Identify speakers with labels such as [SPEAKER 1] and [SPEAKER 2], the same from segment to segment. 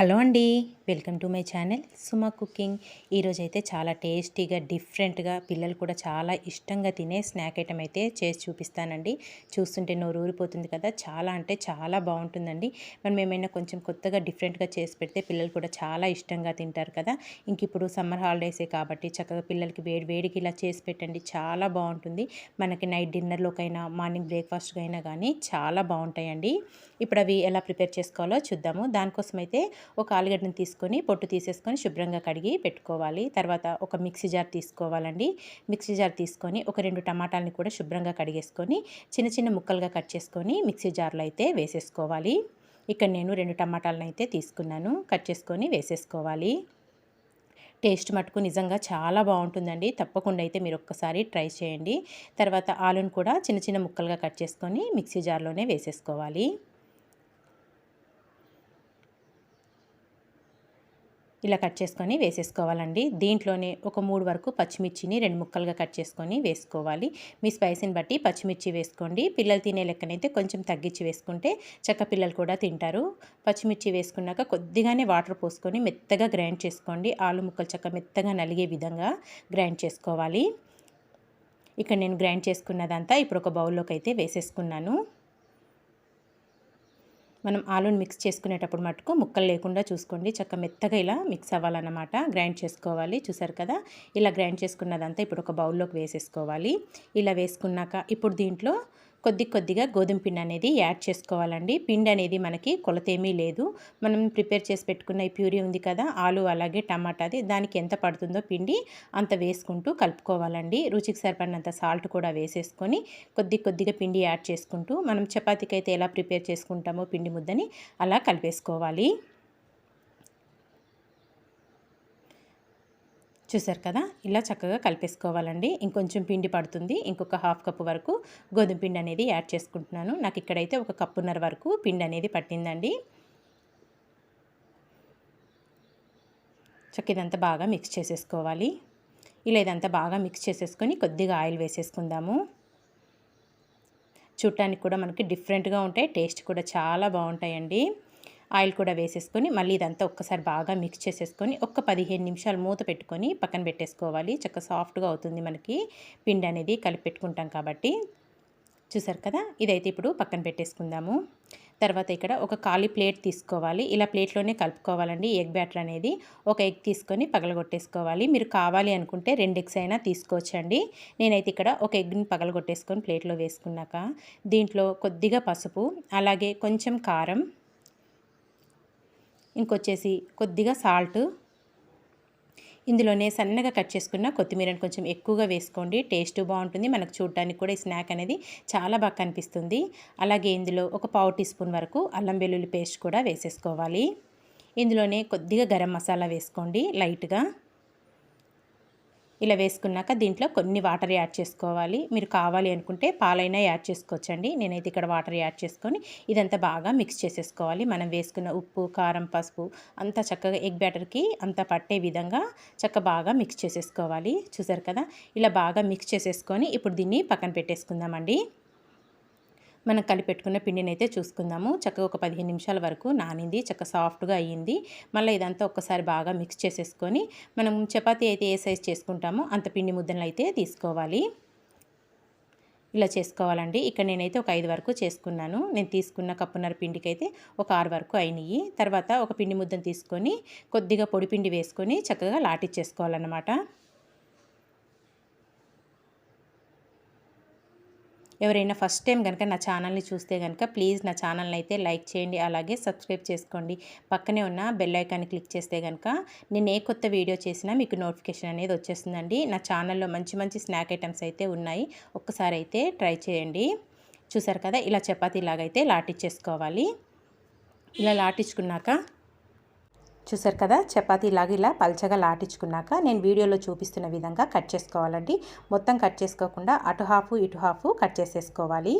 [SPEAKER 1] Hello అండి. Welcome to my channel. Suma cooking. ఈరోజు అయితే చాలా టేస్టీగా డిఫరెంట్గా పిల్లలు కూడా చాలా ఇష్టంగా తినే స్నాక్ ఐటమ్ అయితే చేసి చూపిస్తానండి. చూస్తుంటే నోరు ఊరిపోతుంది కదా. చాలా అంటే చాలా బాగుంటుందండి. మనం ఏమైనా కొంచెం కొత్తగా డిఫరెంట్గా చేసి పెడితే పిల్లలు కూడా చాలా ఇష్టంగా తింటారు కదా. ఇంక ఇప్పుడు సమ్మర్ హాలిడేసే కాబట్టి చక్కగా పిల్లలకి వేడి వేడికి ఇలా చేసి పెట్టండి. చాలా బాగుంటుంది. మనకి నైట్ డిన్నర్లోకైనా మార్నింగ్ బ్రేక్ఫాస్ట్కి అయినా కానీ చాలా బాగుంటాయండి. ఇప్పుడు అవి ఎలా ప్రిపేర్ చేసుకోవాలో చూద్దాము. దానికోసం అయితే ఒక ఆలుగడ్డను తీసుకొని పొట్టు తీసేసుకొని శుభ్రంగా కడిగి పెట్టుకోవాలి. తర్వాత ఒక మిక్సీ జార్ తీసుకోవాలండి. మిక్సీ జార్ తీసుకొని ఒక రెండు టమాటాలని కూడా శుభ్రంగా కడిగేసుకొని చిన్న చిన్న ముక్కలుగా కట్ చేసుకొని మిక్సీ జార్లో అయితే వేసేసుకోవాలి. ఇక్కడ నేను రెండు టమాటాలను అయితే తీసుకున్నాను. కట్ చేసుకొని వేసేసుకోవాలి. టేస్ట్ మటుకు నిజంగా చాలా బాగుంటుందండి. తప్పకుండా అయితే మీరు ఒక్కసారి ట్రై చేయండి. తర్వాత ఆలును కూడా చిన్న చిన్న ముక్కలుగా కట్ చేసుకొని మిక్సీ జార్లోనే వేసేసుకోవాలి. ఇలా కట్ చేసుకొని వేసేసుకోవాలండి. దీంట్లోనే ఒక మూడు వరకు పచ్చిమిర్చిని రెండు ముక్కలుగా కట్ చేసుకొని వేసుకోవాలి. మీ స్పైసీని బట్టి పచ్చిమిర్చి వేసుకోండి. పిల్లలు తినే లెక్కనైతే కొంచెం తగ్గించి వేసుకుంటే చక్క పిల్లలు కూడా తింటారు. పచ్చిమిర్చి వేసుకున్నాక కొద్దిగానే వాటర్ పోసుకొని మెత్తగా గ్రైండ్ చేసుకోండి. ఆలు ముక్కలు చక్క మెత్తగా నలిగే విధంగా గ్రైండ్ చేసుకోవాలి. ఇక్కడ నేను గ్రైండ్ చేసుకున్నదంతా ఇప్పుడు ఒక బౌల్లోకి అయితే వేసేసుకున్నాను. మనం ఆలూని మిక్స్ చేసుకునేటప్పుడు మటుకు ముక్కలు లేకుండా చూసుకోండి. చక్క మెత్తగా ఇలా మిక్స్ అవ్వాలన్నమాట. గ్రైండ్ చేసుకోవాలి. చూసారు కదా? ఇలా గ్రైండ్ చేసుకున్నదంతా ఇప్పుడు ఒక బౌల్లోకి వేసేసుకోవాలి. ఇలా వేసుకున్నాక ఇప్పుడు దీంట్లో కొద్ది కొద్దిగా గోధుమ పిండి అనేది యాడ్ చేసుకోవాలండి. పిండి అనేది మనకి కొలతేమీ లేదు. మనం ప్రిపేర్ చేసి పెట్టుకున్న ఈ ప్యూరీ ఉంది కదా ఆలు అలాగే టమాటాది దానికి ఎంత పడుతుందో పిండి అంత వేసుకుంటూ కలుపుకోవాలండి. రుచికి సరిపడినంత సాల్ట్ కూడా వేసేసుకొని కొద్ది కొద్దిగా పిండి యాడ్ చేసుకుంటూ మనం చపాతీకి అయితే ఎలా ప్రిపేర్ చేసుకుంటామో పిండి ముద్దని అలా కలిపేసుకోవాలి. చూసారు కదా? ఇలా చక్కగా కలిపేసుకోవాలండి. ఇంకొంచెం పిండి పడుతుంది. ఇంకొక హాఫ్ కప్పు వరకు గోధుమ పిండి అనేది యాడ్ చేసుకుంటున్నాను. నాకు ఇక్కడైతే ఒక కప్పున్నర వరకు పిండి అనేది పట్టిందండి. చక్క ఇదంతా బాగా మిక్స్ చేసేసుకోవాలి. ఇలా ఇదంతా బాగా మిక్స్ చేసేసుకొని కొద్దిగా ఆయిల్ వేసేసుకుందాము. చూడటానికి కూడా మనకి డిఫరెంట్గా ఉంటాయి. టేస్ట్ కూడా చాలా బాగుంటాయండి. ఆయిల్ కూడా వేసేసుకొని మళ్ళీ ఇదంతా ఒక్కసారి బాగా మిక్స్ చేసేసుకొని ఒక్క పదిహేను నిమిషాలు మూత పెట్టుకొని పక్కన పెట్టేసుకోవాలి. చక్క సాఫ్ట్గా అవుతుంది మనకి పిండి అనేది కలిపి పెట్టుకుంటాం కాబట్టి. చూసారు కదా? ఇదైతే ఇప్పుడు పక్కన పెట్టేసుకుందాము. తర్వాత ఇక్కడ ఒక ఖాళీ ప్లేట్ తీసుకోవాలి. ఇలా ప్లేట్లోనే కలుపుకోవాలండి. ఎగ్ బ్యాటర్ అనేది ఒక ఎగ్ తీసుకొని పగలగొట్టేసుకోవాలి. మీరు కావాలి అనుకుంటే రెండు ఎగ్స్ అయినా తీసుకోవచ్చండి. నేనైతే ఇక్కడ ఒక ఎగ్ని పగలగొట్టేసుకొని ప్లేట్లో వేసుకున్నాక దీంట్లో కొద్దిగా పసుపు అలాగే కొంచెం కారం ఇంకొచ్చేసి కొద్దిగా సాల్ట్. ఇందులోనే సన్నగా కట్ చేసుకున్న కొత్తిమీరని కొంచెం ఎక్కువగా వేసుకోండి. టేస్ట్ బాగుంటుంది. మనకు చూడటానికి కూడా ఈ స్నాక్ అనేది చాలా బాగా కనిపిస్తుంది. అలాగే ఇందులో ఒక పావు టీ స్పూన్ వరకు అల్లం వెల్లుల్లి పేస్ట్ కూడా వేసేసుకోవాలి. ఇందులోనే కొద్దిగా గరం మసాలా వేసుకోండి లైట్గా. ఇలా వేసుకున్నాక దీంట్లో కొన్ని వాటర్ యాడ్ చేసుకోవాలి. మీరు కావాలి అనుకుంటే పాలైనా యాడ్ చేసుకోవచ్చండి. నేనైతే ఇక్కడ వాటర్ యాడ్ చేసుకొని ఇదంతా బాగా మిక్స్ చేసేసుకోవాలి. మనం వేసుకున్న ఉప్పు కారం పసుపు అంతా చక్కగా ఎగ్ బ్యాటర్కి అంతా పట్టే విధంగా చక్క బాగా మిక్స్ చేసేసుకోవాలి. చూసారు కదా? ఇలా బాగా మిక్స్ చేసేసుకొని ఇప్పుడు దీన్ని పక్కన పెట్టేసుకుందామండి. మనం కలిపెట్టుకున్న పిండిని అయితే చూసుకుందాము. చక్కగా ఒక పదిహేను నిమిషాల వరకు నానింది. చక్క సాఫ్ట్గా అయ్యింది. మళ్ళీ ఇదంతా ఒక్కసారి బాగా మిక్స్ చేసేసుకొని మనం చపాతీ అయితే ఏ సైజ్ చేసుకుంటామో అంత పిండి ముద్దలు అయితే తీసుకోవాలి. ఇలా చేసుకోవాలండి. ఇక్కడ నేనైతే ఒక ఐదు వరకు చేసుకున్నాను. నేను తీసుకున్న కప్పున్నర పిండికి అయితే ఒక ఆరు వరకు అయినాయి తర్వాత ఒక పిండి ముద్దను తీసుకొని కొద్దిగా పొడి పిండి వేసుకొని చక్కగా లాటిచ్చేసుకోవాలన్నమాట. ఎవరైనా ఫస్ట్ టైం కనుక నా ఛానల్ని చూస్తే కనుక ప్లీజ్ నా ఛానల్ని అయితే లైక్ చేయండి అలాగే సబ్స్క్రైబ్ చేసుకోండి. పక్కనే ఉన్న బెల్ ఐకాన్ని క్లిక్ చేస్తే కనుక నేను ఏ కొత్త వీడియో చేసినా మీకు నోటిఫికేషన్ అనేది వచ్చేస్తుందండి. నా ఛానల్లో మంచి మంచి స్నాక్ ఐటమ్స్ అయితే ఉన్నాయి. ఒక్కసారి అయితే ట్రై చేయండి. చూసారు కదా ఇలా చపాతీలాగైతే లాటిచ్చేసుకోవాలి. ఇలా లాటించుకున్నాక చూసారు కదా చపాతీ లాగా ఇలా పల్చగా లాటించుకున్నాక నేను వీడియోలో చూపిస్తున్న విధంగా కట్ చేసుకోవాలండి. మొత్తం కట్ చేసుకోకుండా అటు హాఫ్ ఇటు హాఫ్ కట్ చేసేసుకోవాలి.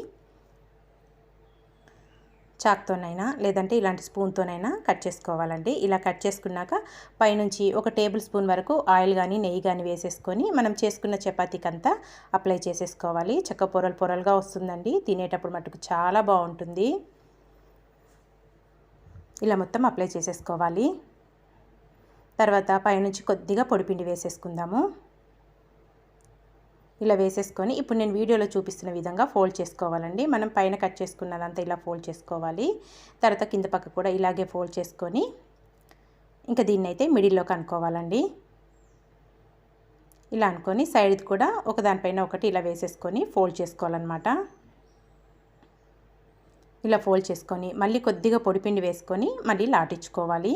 [SPEAKER 1] చాక్తోనైనా లేదంటే ఇలాంటి స్పూన్తోనైనా కట్ చేసుకోవాలండి. ఇలా కట్ చేసుకున్నాక పైనుంచి ఒక టేబుల్ స్పూన్ వరకు ఆయిల్ కానీ నెయ్యి కానీ వేసేసుకొని మనం చేసుకున్న చపాతీకి అంతా అప్లై చేసేసుకోవాలి. చక్క పొరలు పొరలుగా వస్తుందండి. తినేటప్పుడు మటుకు చాలా బాగుంటుంది. ఇలా మొత్తం అప్లై చేసేసుకోవాలి. తర్వాత పైనుంచి కొద్దిగా పొడిపిండి వేసేసుకుందాము. ఇలా వేసేసుకొని ఇప్పుడు నేను వీడియోలో చూపిస్తున్న విధంగా ఫోల్డ్ చేసుకోవాలండి. మనం పైన కట్ చేసుకున్నదంతా ఇలా ఫోల్డ్ చేసుకోవాలి. తర్వాత కింద పక్క కూడా ఇలాగే ఫోల్డ్ చేసుకొని ఇంకా దీన్ని అయితే మిడిల్లోకి అనుకోవాలండి ఇలా అనుకొని సైడ్ కూడా ఒకదానిపైన ఒకటి ఇలా వేసేసుకొని ఫోల్డ్ చేసుకోవాలన్నమాట. ఇలా ఫోల్డ్ చేసుకొని మళ్ళీ కొద్దిగా పొడిపిండి వేసుకొని మళ్ళీ లాటించుకోవాలి.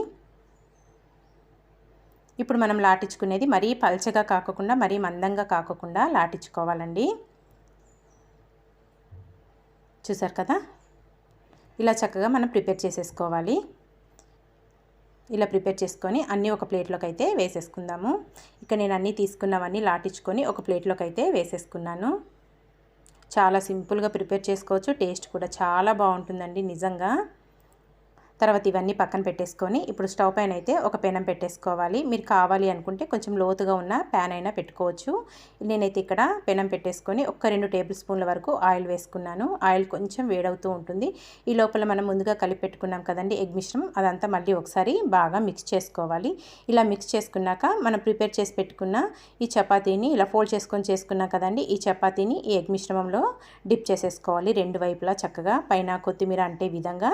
[SPEAKER 1] ఇప్పుడు మనం లాటించుకునేది మరీ పల్చగా కాకుండా మరీ మందంగా కాకుండా లాటించుకోవాలండి. చూసారు కదా? ఇలా చక్కగా మనం ప్రిపేర్ చేసేసుకోవాలి. ఇలా ప్రిపేర్ చేసుకొని అన్నీ ఒక ప్లేట్లోకి అయితే వేసేసుకుందాము. ఇక్కడ నేను అన్నీ తీసుకున్నవన్నీ లాటించుకొని ఒక ప్లేట్లోకి అయితే వేసేసుకున్నాను. చాలా సింపుల్గా ప్రిపేర్ చేసుకోవచ్చు. టేస్ట్ కూడా చాలా బాగుంటుందండి నిజంగా. తర్వాత ఇవన్నీ పక్కన పెట్టేసుకొని ఇప్పుడు స్టవ్ పైన అయితే ఒక పెనం పెట్టేసుకోవాలి. మీరు కావాలి అనుకుంటే కొంచెం లోతుగా ఉన్న ప్యాన్ అయినా పెట్టుకోవచ్చు. నేనైతే ఇక్కడ పెనం పెట్టేసుకొని ఒక్క రెండు టేబుల్ స్పూన్ల వరకు ఆయిల్ వేసుకున్నాను. ఆయిల్ కొంచెం వేడవుతూ ఉంటుంది. ఈ లోపల మనం ముందుగా కలిపి పెట్టుకున్నాం కదండి ఎగ్ మిశ్రమం అదంతా మళ్ళీ ఒకసారి బాగా మిక్స్ చేసుకోవాలి. ఇలా మిక్స్ చేసుకున్నాక మనం ప్రిపేర్ చేసి పెట్టుకున్న ఈ చపాతీని ఇలా ఫోల్డ్ చేసుకొని చేసుకున్నాం కదండి ఈ చపాతీని ఈ ఎగ్ మిశ్రమంలో డిప్ చేసేసుకోవాలి. రెండు వైపులా చక్కగా పైన కొత్తిమీర అంటే విధంగా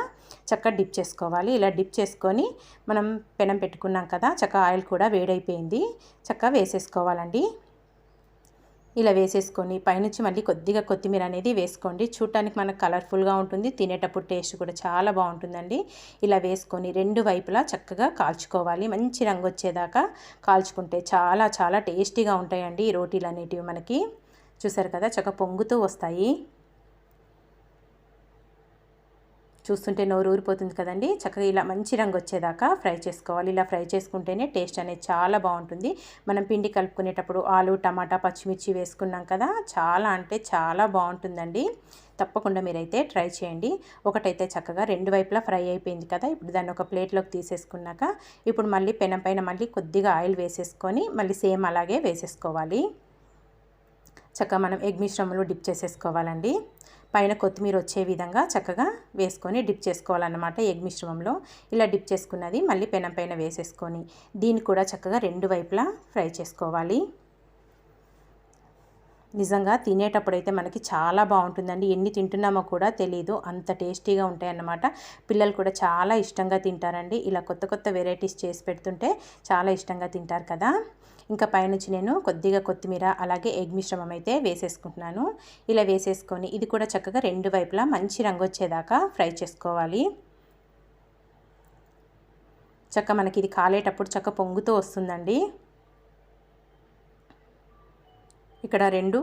[SPEAKER 1] చక్కగా డిప్ చేసుకోవాలి చేసుకోవాలి ఇలా డిప్ చేసుకొని మనం పెనం పెట్టుకున్నాం కదా చక్క ఆయిల్ కూడా వేడైపోయింది. చక్కగా వేసేసుకోవాలండి. ఇలా వేసేసుకొని పైనుంచి మళ్ళీ కొద్దిగా కొత్తిమీర అనేది వేసుకోండి. చూడటానికి మనకు కలర్ఫుల్గా ఉంటుంది. తినేటప్పుడు టేస్ట్ కూడా చాలా బాగుంటుందండి. ఇలా వేసుకొని రెండు వైపులా చక్కగా కాల్చుకోవాలి. మంచి రంగు వచ్చేదాకా కాల్చుకుంటే చాలా చాలా టేస్టీగా ఉంటాయండి ఈ రోటీలు అనేటివి మనకి. చూసారు కదా చక్క పొంగుతూ వస్తాయి. చూస్తుంటే నోరు ఊరిపోతుంది కదండి. చక్కగా ఇలా మంచి రంగు వచ్చేదాకా ఫ్రై చేసుకోవాలి. ఇలా ఫ్రై చేసుకుంటేనే టేస్ట్ అనేది చాలా బాగుంటుంది. మనం పిండి కలుపుకునేటప్పుడు ఆలు టమాటా పచ్చిమిర్చి వేసుకున్నాం కదా చాలా అంటే చాలా బాగుంటుందండి. తప్పకుండా మీరైతే ట్రై చేయండి. ఒకటైతే చక్కగా రెండు వైపులా ఫ్రై అయిపోయింది కదా ఇప్పుడు దాన్ని ఒక ప్లేట్లోకి తీసేసుకున్నాక ఇప్పుడు మళ్ళీ పెనం పైన మళ్ళీ కొద్దిగా ఆయిల్ వేసేసుకొని మళ్ళీ సేమ్ అలాగే వేసేసుకోవాలి. చక్కగా మనం ఎగ్ మిశ్రమంలో డిప్ చేసేసుకోవాలండి. పైన కొత్తిమీర వచ్చే విధంగా చక్కగా వేసుకొని డిప్ చేసుకోవాలన్నమాట ఎగ్ మిశ్రమంలో. ఇలా డిప్ చేసుకున్నది మళ్ళీ పెనం పైన వేసేసుకొని దీన్ని కూడా చక్కగా రెండు వైపులా ఫ్రై చేసుకోవాలి. నిజంగా తినేటప్పుడైతే మనకి చాలా బాగుంటుందండి. ఎన్ని తింటున్నామో కూడా తెలియదు అంత టేస్టీగా ఉంటాయన్నమాట. పిల్లలు కూడా చాలా ఇష్టంగా తింటారండి. ఇలా కొత్త కొత్త వెరైటీస్ చేసి పెడుతుంటే చాలా ఇష్టంగా తింటారు కదా. ఇంకా పైనుంచి నేను కొద్దిగా కొత్తిమీర అలాగే ఎగ్ మిశ్రమం అయితే వేసేసుకుంటున్నాను. ఇలా వేసేసుకొని ఇది కూడా చక్కగా రెండు వైపులా మంచి రంగు వచ్చేదాకా ఫ్రై చేసుకోవాలి. చక్క మనకి ఇది కాలేటప్పుడు చక్క పొంగుతూ వస్తుందండి. ఇక్కడ రెండు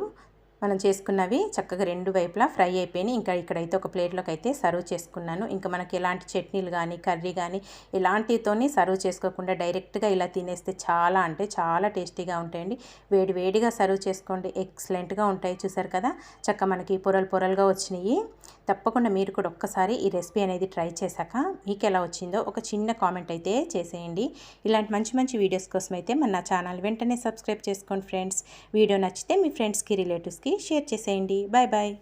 [SPEAKER 1] మనం చేసుకున్నవి చక్కగా రెండు వైపులా ఫ్రై అయిపోయినాయి. ఇంకా ఇక్కడైతే ఒక ప్లేట్లోకి అయితే సర్వ్ చేసుకున్నాను. ఇంకా మనకి ఎలాంటి చట్నీలు కానీ కర్రీ కానీ ఇలాంటితోని సర్వ్ చేసుకోకుండా డైరెక్ట్గా ఇలా తినేస్తే చాలా అంటే చాలా టేస్టీగా ఉంటాయండి. వేడి వేడిగా సర్వ్ చేసుకోండి. ఎక్సలెంట్గా ఉంటాయి చూసారు కదా. చక్క మనకి పొరలు పొరలుగా వచ్చినాయి. తప్పకుండా మీరు కూడా ఒక్కసారి ఈ రెసిపీ అనేది ట్రై చేశాక మీకు ఎలా వచ్చిందో ఒక చిన్న కామెంట్ అయితే చేసేయండి. ఇలాంటి మంచి మంచి వీడియోస్ కోసం అయితే మన ఛానల్ వెంటనే సబ్స్క్రైబ్ చేసుకోండి ఫ్రెండ్స్. వీడియో నచ్చితే మీ ఫ్రెండ్స్కి రిలేటివ్స్కి షేర్ చేసేయండి. Bye bye.